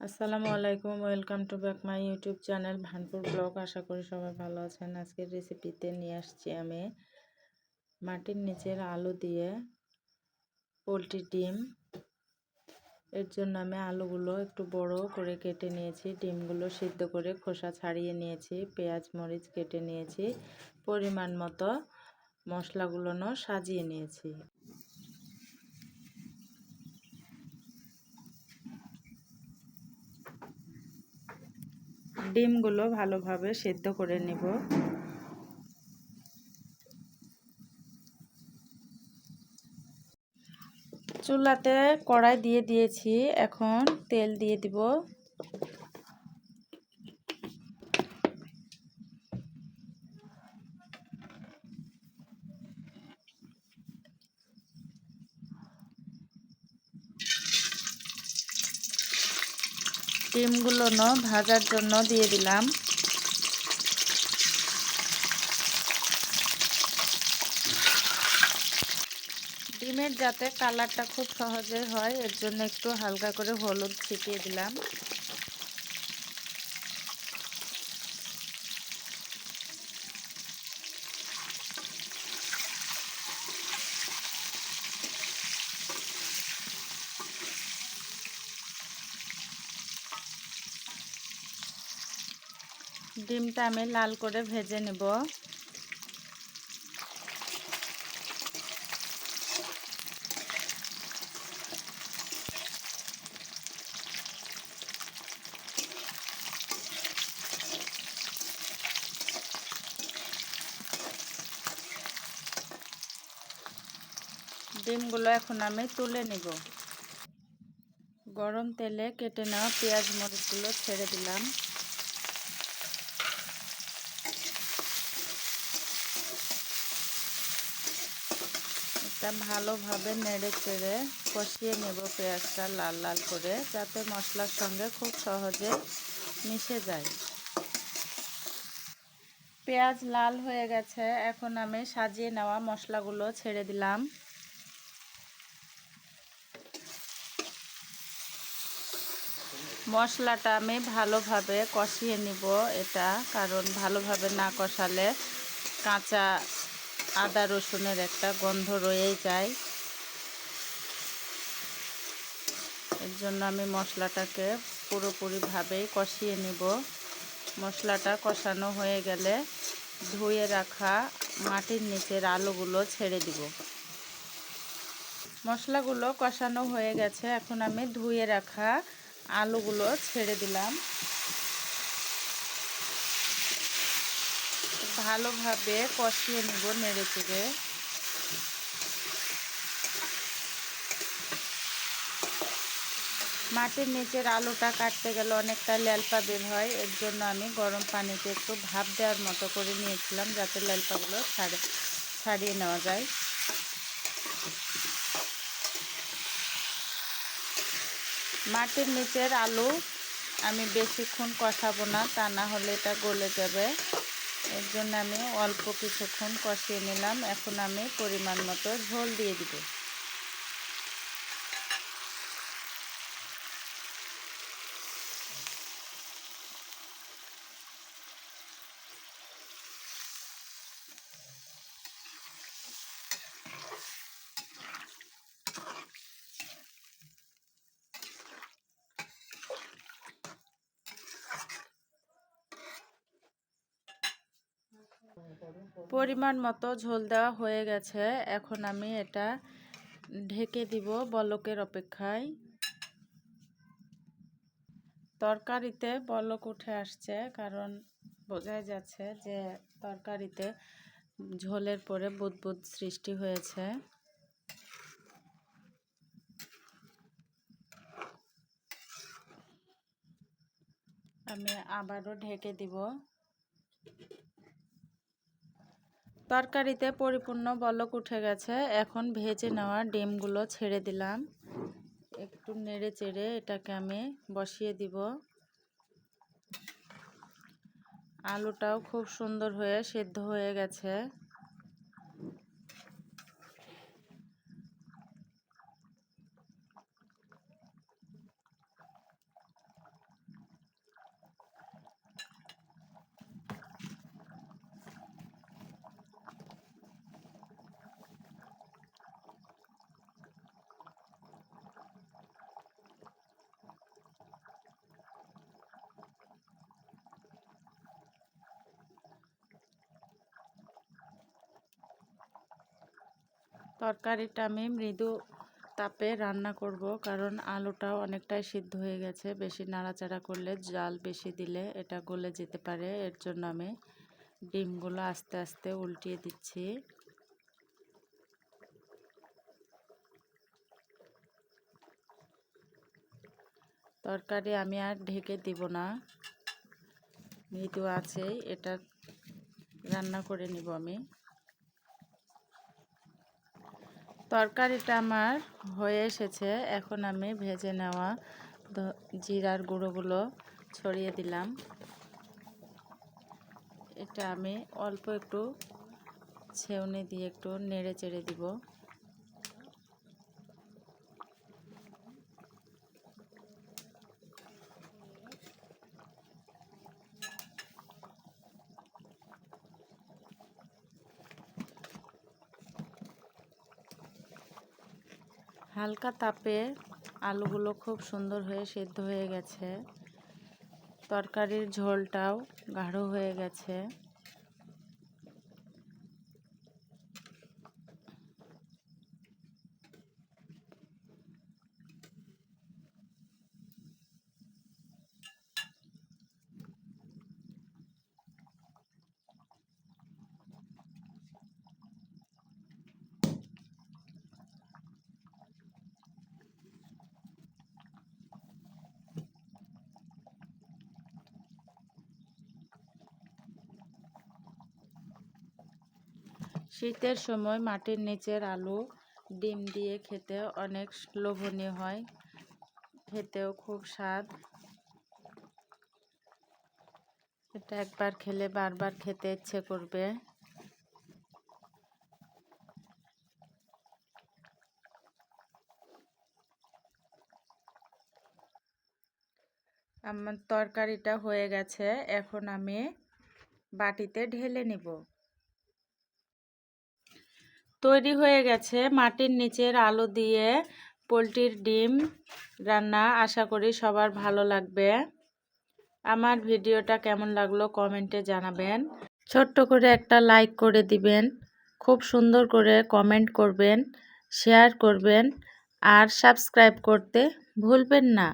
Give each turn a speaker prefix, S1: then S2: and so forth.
S1: আসসালামু আলাইকুম, welcome to back my YouTube channel Bhanpur blog. আশা করি সবাই ভালো আছেন। আজকের রেসিপিতে নিয়ে আসছি আমি মাটির নিচের আলু দিয়ে পোলট্রি ডিম। এর জন্য আমি আলুগুলো একটু বড় করে কেটে নিয়েছি। ডিমগুলো সিদ্ধ করে খোসা ছাড়িয়ে নিয়েছি, পেঁয়াজ, মরিচ কেটে নিয়েছি, পরিমাণ মতো মশলাগুলোও সাজিয়ে নিয়েছি। ডিমগুলো ভালোভাবে সেদ্ধ করে নেব। চুলাতে কড়াই দিয়ে দিয়েছি এখন তেল দিয়ে দিব। ডিমগুলো ভাজার জন্য দিয়ে দিলাম। ডিমের যাতে কালারটা খুব সহজে হয়, এর জন্য একটু হালকা করে হলুদ ছিটিয়ে দিলাম। ডিমটা আমি লাল করে ভেজে নেব। ডিমগুলো এখন আমি তুলে নিব। গরম তেলে কেটে নেওয়া পেঁয়াজ মরিচগুলো ছেড়ে দিলাম। এটা ভালোভাবে নেড়ে চেড়ে কষিয়ে নেব পেঁয়াজটা লাল লাল করে, যাতে মশলার সঙ্গে খুব সহজে মিশে যায়। পেঁয়াজ লাল হয়ে গেছে, এখন আমি সাজিয়ে নেওয়া মশলাগুলো ছেড়ে দিলাম। মশলাটা আমি ভালোভাবে কষিয়ে নিব এটা, কারণ ভালোভাবে না কষালে কাঁচা আদা রসুনের একটা গন্ধ রয়েই যায়। এর জন্য আমি মশলাটাকে পুরোপুরিভাবেই কষিয়ে নিব। মশলাটা কষানো হয়ে গেলে ধুয়ে রাখা মাটির নিচের আলুগুলো ছেড়ে দিব। মশলাগুলো কষানো হয়ে গেছে, এখন আমি ধুয়ে রাখা আলুগুলো ছেড়ে দিলাম। ভালোভাবে কষিয়ে নেব নেড়ে চেড়ে। মাটির নিচের আলুটা কাটতে গেলে অনেকটা ল্যালপা বের হয়, এর জন্য আমি গরম পানিতে একটু ভাপ দেওয়ার মতো করে নিয়েছিলাম যাতে ল্যালপাগুলো ছাড়ে, ছাড়িয়ে নেওয়া যায়। মাটির নিচের আলু আমি বেশিক্ষণ কষাবো না, তা না হলে এটা গলে যাবে। এর জন্য আমি অল্প কিছুক্ষণ কষিয়ে নিলাম। এখন আমি পরিমাণ মতো ঝোল দিয়ে দিব। পরিমাণ মতো ঝোল দেওয়া হয়ে গেছে। এখন আমি এটা ঢেকে দিব বলকের অপেক্ষায়। তরকারিতে বলক উঠে আসছে, কারণ বোঝাই যাচ্ছে যে তরকারিতে ঝোলের পরে বুদবুদ সৃষ্টি হয়েছে। আমি আবারও ঢেকে দিব। তরকারিতে পরিপূর্ণ বলক উঠে গেছে। এখন ভেজে নেওয়া ডিমগুলো ছেড়ে দিলাম। একটু নেড়ে চেড়ে এটাকে আমি বসিয়ে দিব। আলুটাও খুব সুন্দর হয়ে সেদ্ধ হয়ে গেছে। তরকারিটা আমি মৃদু তাপে রান্না করব কারণ আলুটাও অনেকটাই সিদ্ধ হয়ে গেছে। বেশি নাড়াচাড়া করলে জাল বেশি দিলে এটা গলে যেতে পারে। এর জন্য আমি ডিমগুলো আস্তে আস্তে উল্টিয়ে দিচ্ছি। তরকারি আমি আর ঢেকে দিব না। মৃদু আছে এটা রান্না করে নিব আমি। তরকারিটা আমার হয়ে এসেছে। এখন আমি ভেজে নেওয়া জিরার গুঁড়োগুলো ছড়িয়ে দিলাম। এটা আমি অল্প একটু ছেউনি দিয়ে একটু নেড়ে চেড়ে দিব। হালকা তাপে আলুগুলো খুব সুন্দর হয়ে সেদ্ধ হয়ে গেছে। তরকারির ঝোলটাও গাঢ় হয়ে গেছে। শীতের সময় মাটির নিচের আলু ডিম দিয়ে খেতে অনেক লোভনীয় হয়। খেতেও খুব স্বাদ। এটা একবার খেলে বারবার খেতে ইচ্ছে করবে। আমার তরকারিটা হয়ে গেছে, এখন আমি বাটিতে ঢেলে নিব। তৈরি হয়ে গেছে। মাটির নিচের আলু দিয়ে পোলট্রির ডিম রান্না আশা করি সবার ভালো লাগবে। আমার ভিডিওটা কেমন লাগল কমেন্টে জানাবেন। ছোট্ট করে একটা লাইক করে দিবেন, খুব সুন্দর করে কমেন্ট করবেন, শেয়ার করবেন আর সাবস্ক্রাইব করতে ভুলবেন না।